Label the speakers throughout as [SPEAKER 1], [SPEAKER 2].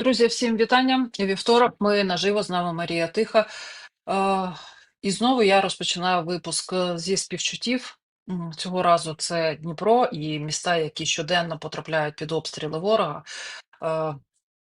[SPEAKER 1] Друзі, всім вітання. Вівторок ми наживо з нами Марія Тиха. Е, І знову я розпочинаю випуск зі співчуттів. Цього разу це Дніпро і міста, які щоденно потрапляють під обстріли ворога. Е,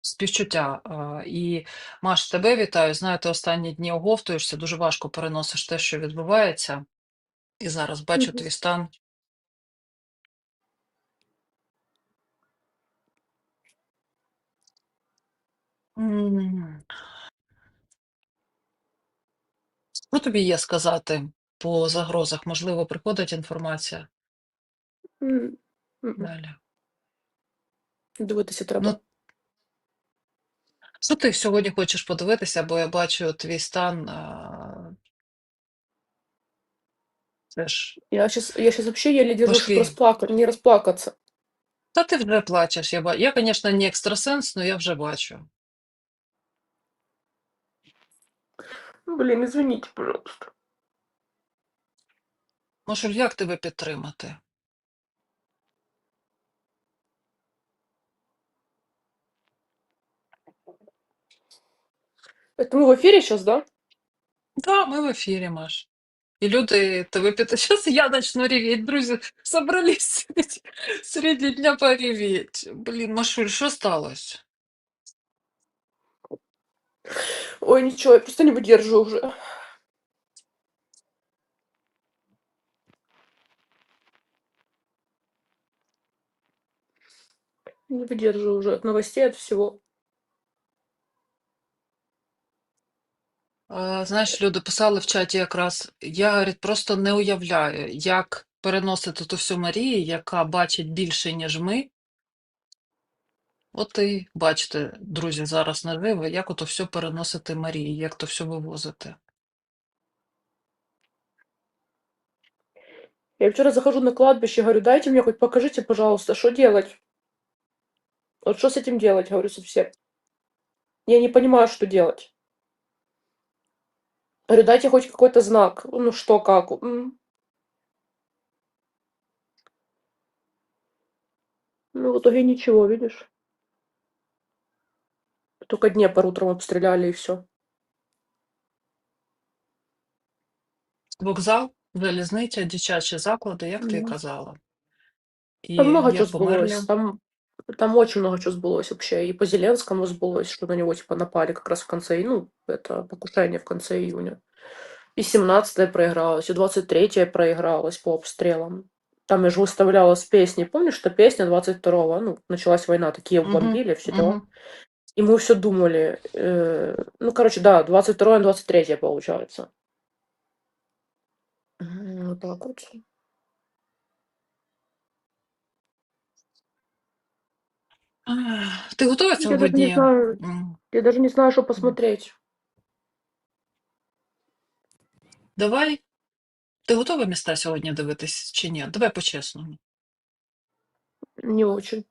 [SPEAKER 1] Співчуття. Е, І Маш, тебе вітаю. Знаєте, останні дні оговтуєшся, дуже важко переносиш те, що відбувається. І зараз бачу твій стан. М, Що тобі є сказати по загрозах? Можливо, приходить інформація
[SPEAKER 2] М, мгм.
[SPEAKER 1] далі.
[SPEAKER 2] Дивитися треба.
[SPEAKER 1] Ну, що ти сьогодні хочеш подивитися, бо я бачу твій стан а, теж
[SPEAKER 2] Я сейчас, я сейчас вообще еле держу, чтобы
[SPEAKER 1] важкий.
[SPEAKER 2] не расплакаться.
[SPEAKER 1] Та ти вже плачеш. Я, ба- я, звісно, не екстрасенс, але я вже бачу.
[SPEAKER 2] Блин, извините, пожалуйста.
[SPEAKER 1] Може, як тебе підтримати?
[SPEAKER 2] Это мы в эфире сейчас, да?
[SPEAKER 1] Так, ми в ефірі, Маш. І люди тебе підтримують. Зараз я почну ревіть, друзі. Собрались серед дня поревіть. Блін, Машуль, що сталося?
[SPEAKER 2] Ой, ничего, я просто не выдерживаю уже. Не выдерживаю уже от новостей, от всего.
[SPEAKER 1] Знаєш, люди писали в чаті якраз, я говорить, просто не уявляю, як переносити ту всю Марію, яка бачить більше, ніж ми. От і бачите, друзі, зараз наживо, як ото все переносити Марії, як то все вивозити.
[SPEAKER 2] Я вчера захожу на кладбище, говорю, дайте мне хоть покажите, пожалуйста, что делать. Вот что с этим делать, говорю совсем. Я не понимаю, что делать. Говорю, дайте хоть какой-то знак. Ну что, как. Ну, в итоге ничего, видишь. Только Днепр утром обстреляли и все.
[SPEAKER 1] Вокзал, залізниця, дитячі заклади, як ти і казала. І
[SPEAKER 2] Там много
[SPEAKER 1] є
[SPEAKER 2] чего
[SPEAKER 1] померлі.
[SPEAKER 2] сбылось. Там, там очень много чего сбылось вообще. И по Зеленскому сбылось, что на него типа напали как раз в конце, и- ну, это покушение в конце июня. И 17-е проигралось, и 23-е проигралось по обстрелам. Там я же выставляла с песней. Помнишь, что песня 22-го? Ну, началась война, такие
[SPEAKER 1] Мгм,
[SPEAKER 2] бомбили, все дела.
[SPEAKER 1] мгм.
[SPEAKER 2] И мы все думали, э, ну, короче, да, 22 и 23 получается. М, Вот так вот.
[SPEAKER 1] Ах, Ти готова
[SPEAKER 2] Я даже не
[SPEAKER 1] сьогодні?
[SPEAKER 2] знаю,
[SPEAKER 1] М,
[SPEAKER 2] я даже не знаю, что посмотреть.
[SPEAKER 1] Давай. Ти готова міста сьогодні дивитись чи ні? Давай по-чесному.
[SPEAKER 2] Не очень.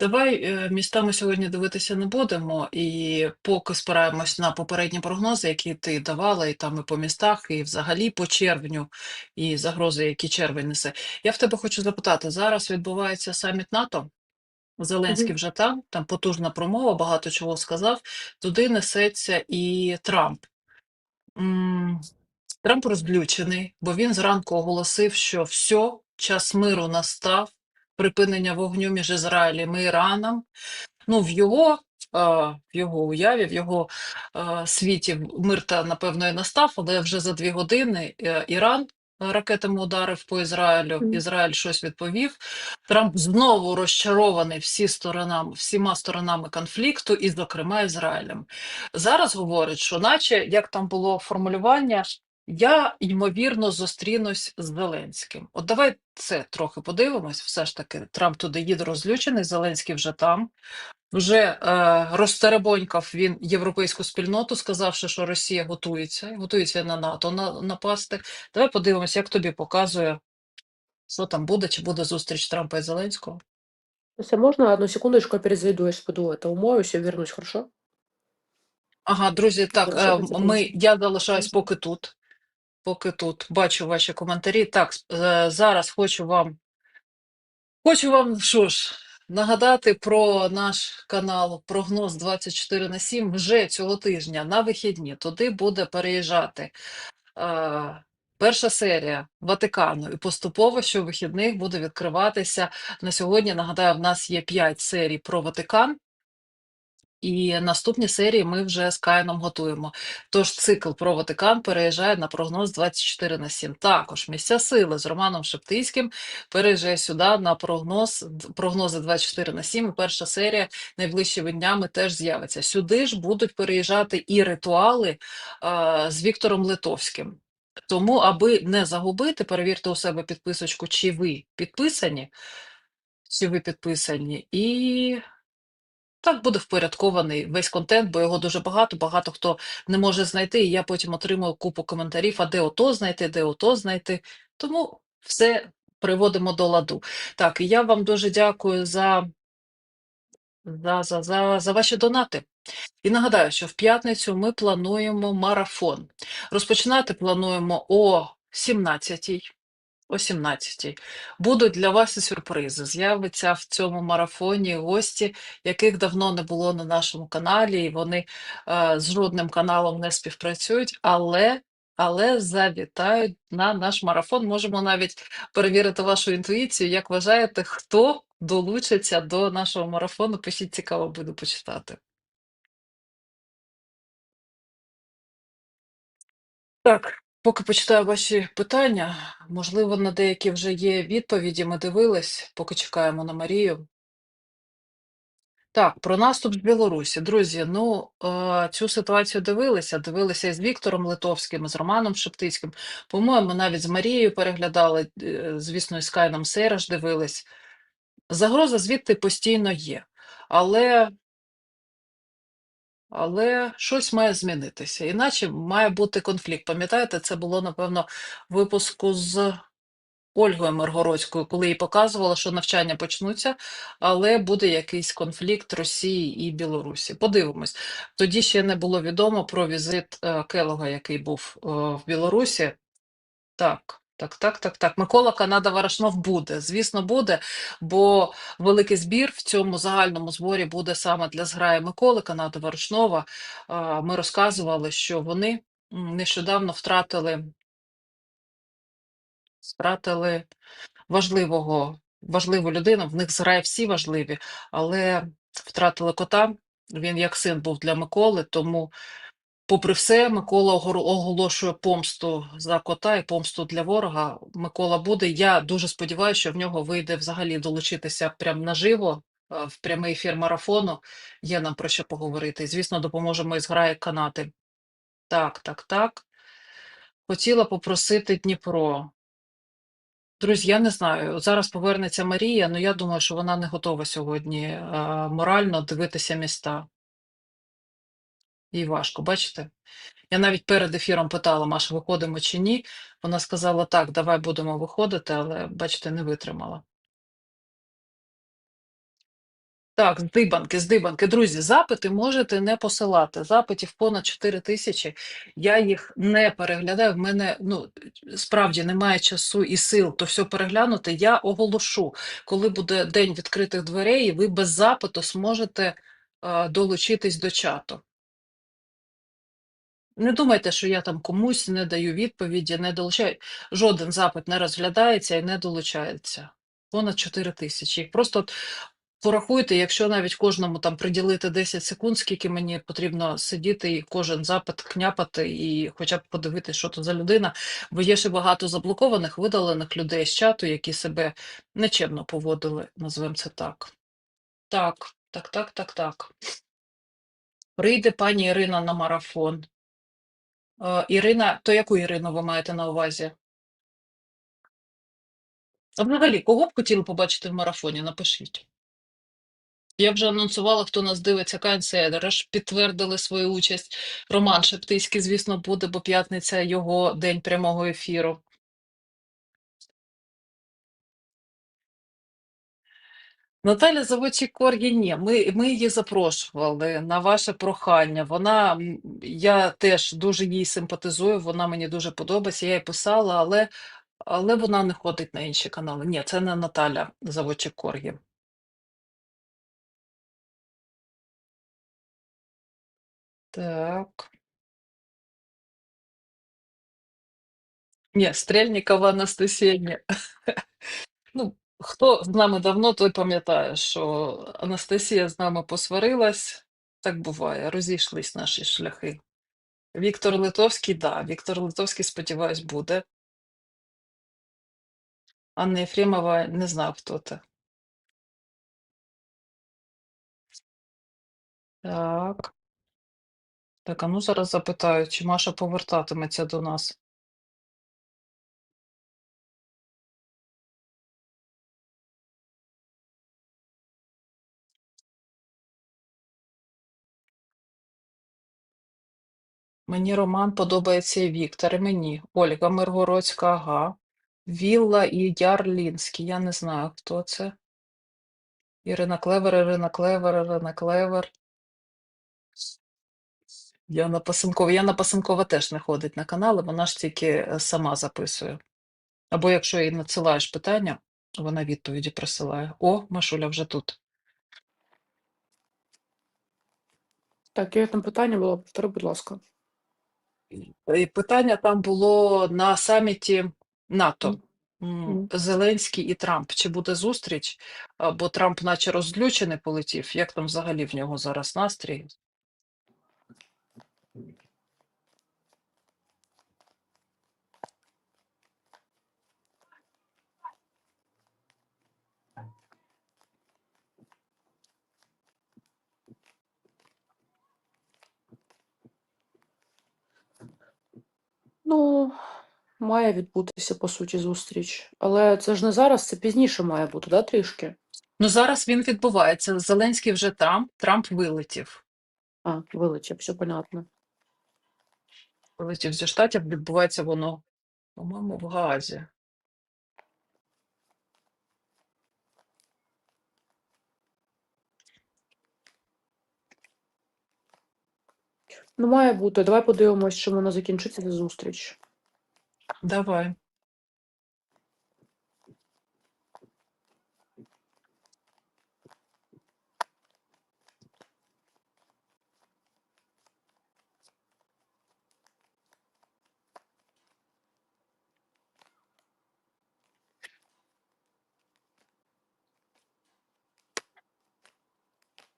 [SPEAKER 1] Давай е, міста ми сьогодні дивитися не будемо, і поки спираємось на попередні прогнози, які ти давала, і там і по містах, і взагалі по червню, і загрози, які червень несе. Я в тебе хочу запитати: зараз відбувається саміт НАТО. Зеленський вже там, там потужна промова, багато чого сказав. Туди несеться і Трамп. Трамп розлючений, бо він зранку оголосив, що все, час миру настав, припинення вогню між Ізраїлем і Іраном. Ну, в його, е, в його уяві, в його е, світі мир та напевно і настав, але вже за дві години е, Іран ракетами ударив по Ізраїлю. Ізраїль щось відповів. Трамп знову розчарований всі сторонами, всіма сторонами конфлікту, і, зокрема, Ізраїлем. Зараз говорить, що, наче як там було формулювання. Я ймовірно зустрінусь з Зеленським. От давай це трохи подивимось. Все ж таки, Трамп туди їде розлючений, Зеленський вже там. Вже е, розтеребонькав він європейську спільноту, сказавши, що Росія готується, готується на НАТО на, напасти. Давай подивимося, як тобі показує, що там буде, чи буде зустріч Трампа і Зеленського.
[SPEAKER 2] Если можно, одну секундочку, я перезайду, я пойду это умоюсь и вернусь, хорошо?
[SPEAKER 1] Ага, друзі, так, е, ми, я залишаюсь поки тут. Поки тут бачу ваші коментарі. Так, е, зараз хочу вам, хочу вам, що ж, нагадати про наш канал Прогноз 24 на 7 вже цього тижня на вихідні. Туди буде переїжджати е, перша серія Ватикану, і поступово щовихідних буде відкриватися. На сьогодні, нагадаю, в нас є 5 серій про Ватикан. І наступні серії ми вже з Каїном готуємо. Тож цикл про Ватикан переїжджає на прогноз 24 на 7. Також місця сили з Романом Шептицьким переїжджає сюди на прогноз прогнози 24 на 7. І перша серія найближчими днями теж з'явиться. Сюди ж будуть переїжджати і ритуали а, з Віктором Литовським. Тому, аби не загубити, перевірте у себе підписочку, чи ви підписані, чи ви підписані, і так буде впорядкований весь контент, бо його дуже багато, багато хто не може знайти, і я потім отримую купу коментарів, а де ото знайти, де ото знайти. Тому все приводимо до ладу. Так, я вам дуже дякую за, за, за, за, за ваші донати. І нагадаю, що в п'ятницю ми плануємо марафон. Розпочинати плануємо о 17-й. О 17-й. Будуть для вас і сюрпризи. З'явиться в цьому марафоні гості, яких давно не було на нашому каналі, і вони е, з жодним каналом не співпрацюють, але, але завітають на наш марафон. Можемо навіть перевірити вашу інтуїцію. Як вважаєте, хто долучиться до нашого марафону? Пишіть, цікаво буде почитати. Так, поки почитаю ваші питання, можливо, на деякі вже є відповіді. Ми дивились, поки чекаємо на Марію. Так, про наступ з Білорусі. Друзі, ну е, цю ситуацію дивилися. Дивилися і з Віктором Литовським, і з Романом Шептицьким. По-моєму, навіть з Марією переглядали, е, звісно, і з Кайном Сереш дивились. Загроза звідти постійно є. Але Але щось має змінитися, іначе має бути конфлікт. Пам'ятаєте, це було, напевно, випуску з Ольгою Миргородською, коли їй показувала, що навчання почнуться, але буде якийсь конфлікт Росії і Білорусі. Подивимось. Тоді ще не було відомо про візит е, Келога, який був е, в Білорусі. Так, так, так, так, так. Микола Канада Ворошнов буде. Звісно, буде, бо великий збір в цьому загальному зборі буде саме для зграї Миколи Канада Ворошнова. Ми розказували, що вони нещодавно втратили, втратили важливого, важливу людину. В них зграє всі важливі, але втратили кота. Він як син був для Миколи, тому. Попри все, Микола оголошує помсту за кота і помсту для ворога. Микола буде. Я дуже сподіваюся, що в нього вийде взагалі долучитися прямо наживо е, в прямий ефір марафону. Є нам про що поговорити. Звісно, допоможемо із грає канати. Так, так, так. Хотіла попросити Дніпро. Друзі, я не знаю. Зараз повернеться Марія, але я думаю, що вона не готова сьогодні е, морально дивитися міста. Їй важко, бачите? Я навіть перед ефіром питала, Маша, виходимо чи ні. Вона сказала, так, давай будемо виходити, але, бачите, не витримала. Так, здибанки, здибанки. Друзі, запити можете не посилати. Запитів понад 4 тисячі. Я їх не переглядаю. В мене ну, справді немає часу і сил то все переглянути. Я оголошу, коли буде день відкритих дверей, ви без запиту зможете е, долучитись до чату. Не думайте, що я там комусь не даю відповіді, не долучаю. Жоден запит не розглядається і не долучається. Понад 4 тисячі. Їх Просто от порахуйте, якщо навіть кожному там приділити 10 секунд, скільки мені потрібно сидіти і кожен запит княпати, і хоча б подивитися, що то за людина. Бо є ще багато заблокованих, видалених людей з чату, які себе нечемно поводили, назвемо це так. Так, так, так, так, так. Прийде пані Ірина на марафон. Е, Ірина, то яку Ірину ви маєте на увазі? А взагалі, кого б хотіли побачити в марафоні? Напишіть. Я вже анонсувала, хто нас дивиться, канцелер, аж підтвердили свою участь. Роман Шептицький, звісно, буде, бо п'ятниця його день прямого ефіру. Наталя Завочі-Кор ні. Ми ми її запрошували на ваше прохання. Вона я теж дуже їй симпатизую, вона мені дуже подобається. Я їй писала, але але вона не ходить на інші канали. Ні, це не Наталя Завочі-Коргі. Так. Ні, Стрельникова Анастасія. ні. Ну, хто з нами давно, той пам'ятає, що Анастасія з нами посварилась. Так буває, розійшлись наші шляхи. Віктор Литовський, да, Віктор Литовський, сподіваюсь, буде. Анна Єфремова не знав, хто це. Так. Так, а ну зараз запитаю, чи Маша повертатиметься до нас. Мені Роман подобається і Віктор, і мені. Ольга Миргородська, ага. Вілла і Ярлінський. Я не знаю, хто це. Ірина Клевер, Ірина Клевер, Ірина Клевер. Яна Пасенкова. Яна Пасенкова теж не ходить на канали, вона ж тільки е, сама записує. Або якщо їй надсилаєш питання, вона відповіді присилає. О, Машуля вже тут.
[SPEAKER 2] Так, яке там питання було? Повтори, будь ласка.
[SPEAKER 1] І питання там було на саміті НАТО. Зеленський і Трамп. Чи буде зустріч? Бо Трамп наче розлючений полетів. Як там взагалі в нього зараз настрій?
[SPEAKER 2] Ну, має відбутися, по суті, зустріч. Але це ж не зараз, це пізніше має бути, да, трішки?
[SPEAKER 1] Ну зараз він відбувається. Зеленський вже там, Трамп вилетів.
[SPEAKER 2] А, вилетів, все понятно.
[SPEAKER 1] Вилетів зі штатів, відбувається воно, по-моєму, в Гаазі.
[SPEAKER 2] Ну, має бути. Давай подивимось, чим вона закінчиться ця зустріч.
[SPEAKER 1] Давай.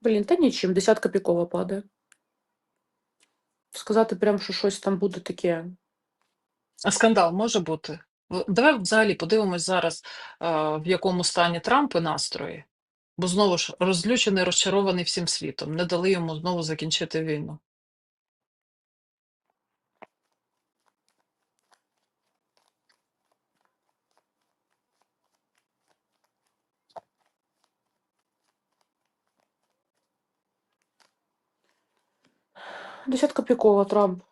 [SPEAKER 2] Блін, та нічим, десятка пікова падає. Сказати прям, що щось там буде таке.
[SPEAKER 1] А скандал може бути? Давай взагалі подивимось зараз, в якому стані Трамп і настрої. Бо знову ж розлючений, розчарований всім світом. Не дали йому знову закінчити війну.
[SPEAKER 2] Десятка пікова, Трамп.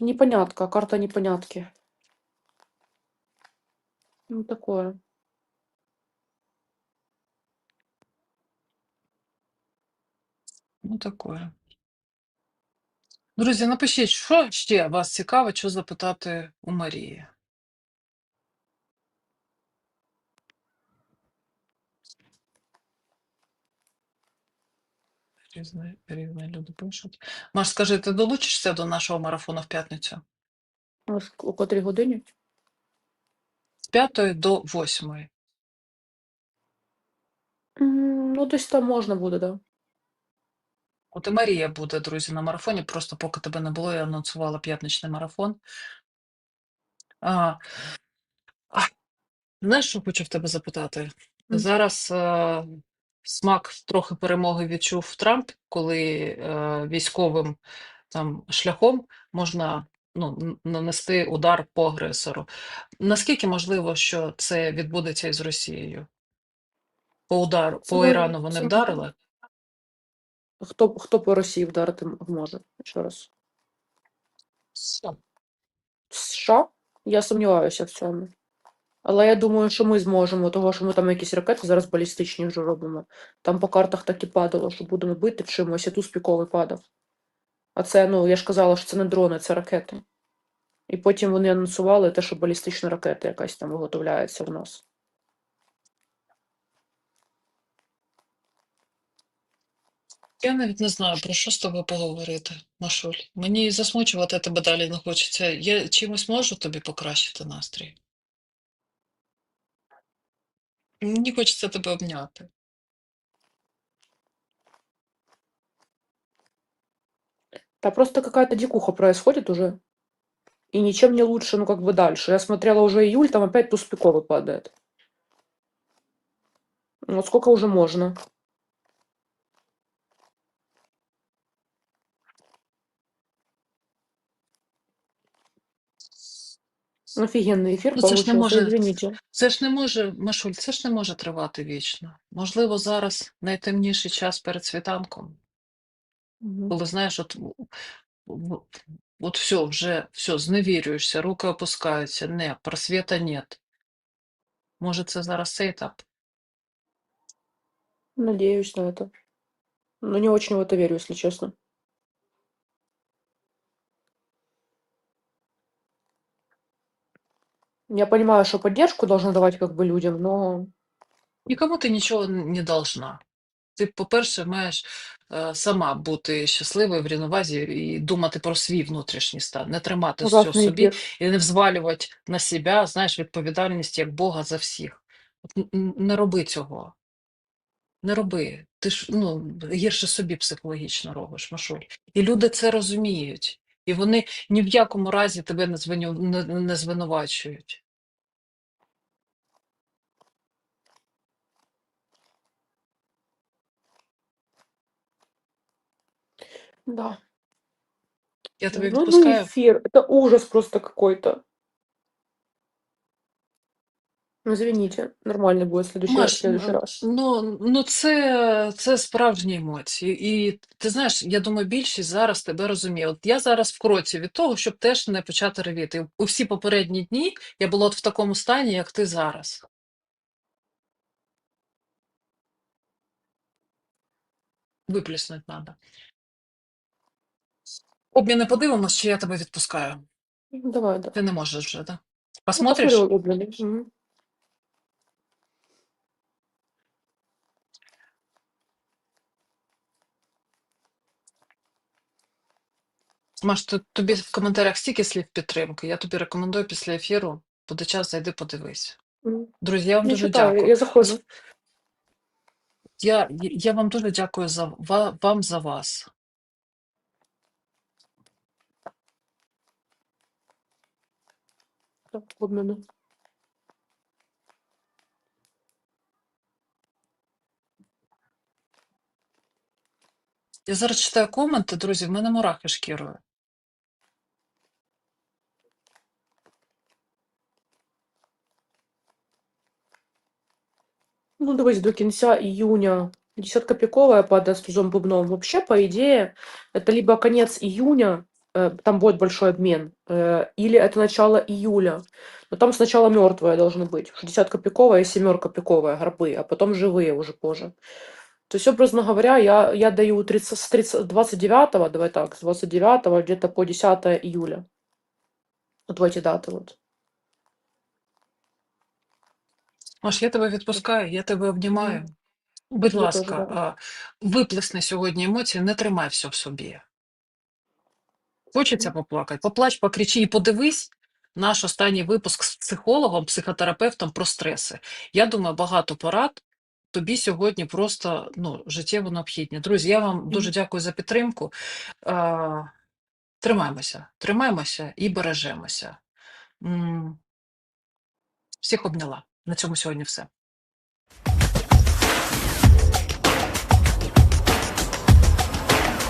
[SPEAKER 2] Непонятка, карта непонятки. Ну, такое.
[SPEAKER 1] Ну, такое. Друзі, напишіть, що ще вас цікаво, що запитати у Марії. Різні, різні люди пишуть. Маш, скажи, ти долучишся до нашого марафону в п'ятницю?
[SPEAKER 2] О котрій годині?
[SPEAKER 1] З 5 до 8.
[SPEAKER 2] Ну, десь там можна буде, да.
[SPEAKER 1] От і Марія буде, друзі, на марафоні. Просто поки тебе не було, я анонсувала п'ятничний марафон. А, а, знаєш, що хочу в тебе запитати?
[SPEAKER 2] М.
[SPEAKER 1] Зараз е, смак трохи перемоги відчув Трамп, коли е, військовим там шляхом можна ну, нанести удар по агресору. Наскільки можливо, що це відбудеться із Росією? По удару, по Ірану вони вдарили?
[SPEAKER 2] Хто, хто по Росії вдарити може? Ще раз. США? Я сумніваюся в цьому. Але я думаю, що ми зможемо, того, що ми там якісь ракети зараз балістичні вже робимо. Там по картах так і падало, що будемо бити чимось, і тут спіковий падав. А це, ну, я ж казала, що це не дрони, це ракети. І потім вони анонсували те, що балістична ракета якась там виготовляється в нас.
[SPEAKER 1] Я навіть не знаю, про що з тобою поговорити, Машуль. Мені засмучувати тебе далі не хочеться. Я чимось можу тобі покращити настрій. Мені хочеться тебе обняти.
[SPEAKER 2] Да просто какая-то дикуха происходит уже. И ничем не лучше, ну, как бы дальше. Я смотрела уже июль, там опять тупиковый падает. Ну, Вот сколько уже можно? Офигенный эфир
[SPEAKER 1] Ну, це ж не
[SPEAKER 2] получился,
[SPEAKER 1] може,
[SPEAKER 2] извините.
[SPEAKER 1] це ж не може, Машуль, це ж не може тривати вічно. Можливо, зараз найтемніший час перед світанком,
[SPEAKER 2] Мгм.
[SPEAKER 1] коли знаєш, от, в- в- от все, вже все, зневірюєшся, руки опускаються, не, просвіта нет. Може, це зараз цей етап?
[SPEAKER 2] Надеюсь на это. Но не очень в это верю, если честно. Я понимаю, что поддержку должны давать как бы людям, но
[SPEAKER 1] Нікому ти нічого не должна. Ти, по-перше, маєш е, сама бути щасливою в рівновазі і думати про свій внутрішній стан, не тримати все в
[SPEAKER 2] ужасный
[SPEAKER 1] собі
[SPEAKER 2] эфир.
[SPEAKER 1] і не взвалювати на себе, знаєш, відповідальність як Бога за всіх. От н- н- Не роби цього. Не роби. Ти ж ну, гірше собі психологічно робиш, Машуль. І люди це розуміють. І вони ні в якому разі тебе не, звиню, не, не звинувачують.
[SPEAKER 2] Да.
[SPEAKER 1] Я тебе відпускаю.
[SPEAKER 2] эфир. Это ужас просто какой-то. Ну, извините. Нормально будет в следующий, раз- в
[SPEAKER 1] Маш,
[SPEAKER 2] следующий раз.
[SPEAKER 1] ну, ну це, це справжні емоції. І ти знаєш, я думаю, більшість зараз тебе розуміє. От я зараз в кроці від того, щоб теж не почати ревіти. У всі попередні дні я була от в такому стані, як ти зараз. Виплеснуть треба. Обміни подивимось, чи я тебе відпускаю.
[SPEAKER 2] Ну, Давай, да.
[SPEAKER 1] Ти не можеш вже, так?
[SPEAKER 2] Ну,
[SPEAKER 1] Посмотриш?
[SPEAKER 2] Мгм.
[SPEAKER 1] Маш, то- тобі в коментарях стільки слів підтримки. Я тобі рекомендую після ефіру. Буде час, зайди, подивись. Друзі, я вам
[SPEAKER 2] Я
[SPEAKER 1] дуже
[SPEAKER 2] читаю,
[SPEAKER 1] дякую.
[SPEAKER 2] я заходжу.
[SPEAKER 1] Я, я вам дуже дякую за ва- вам за вас.
[SPEAKER 2] Так.
[SPEAKER 1] Я зараз читаю коменти, друзі, в мене мурахи шкірою.
[SPEAKER 2] Ну, давайте до конца июня. Десятка пиковая с тузом бубном. Вообще, по идее, это либо конец июня, э, там будет большой обмен, э, или это начало июля. Но там сначала мертвые должны быть. Десятка пиковая и семерка пиковая, гробы, а потом живые уже позже. То есть, образно говоря, я, я даю 30, с 30, 29, давай так, с 29 где-то по 10 июля. Вот в эти даты вот.
[SPEAKER 1] Маш, я тебе відпускаю, я тебе обнімаю. Будь
[SPEAKER 2] Я теж,
[SPEAKER 1] ласка, а, виплесни сьогодні емоції, не тримай все в собі. Хочеться поплакати? Поплач, покричи і подивись наш останній випуск з психологом, психотерапевтом про стреси. Я думаю, багато порад тобі сьогодні просто ну, життєво необхідні. Друзі, я вам дуже дякую за підтримку. А, Тримаємося, тримаємося і бережемося. М, Всіх обняла. На цьому сьогодні все.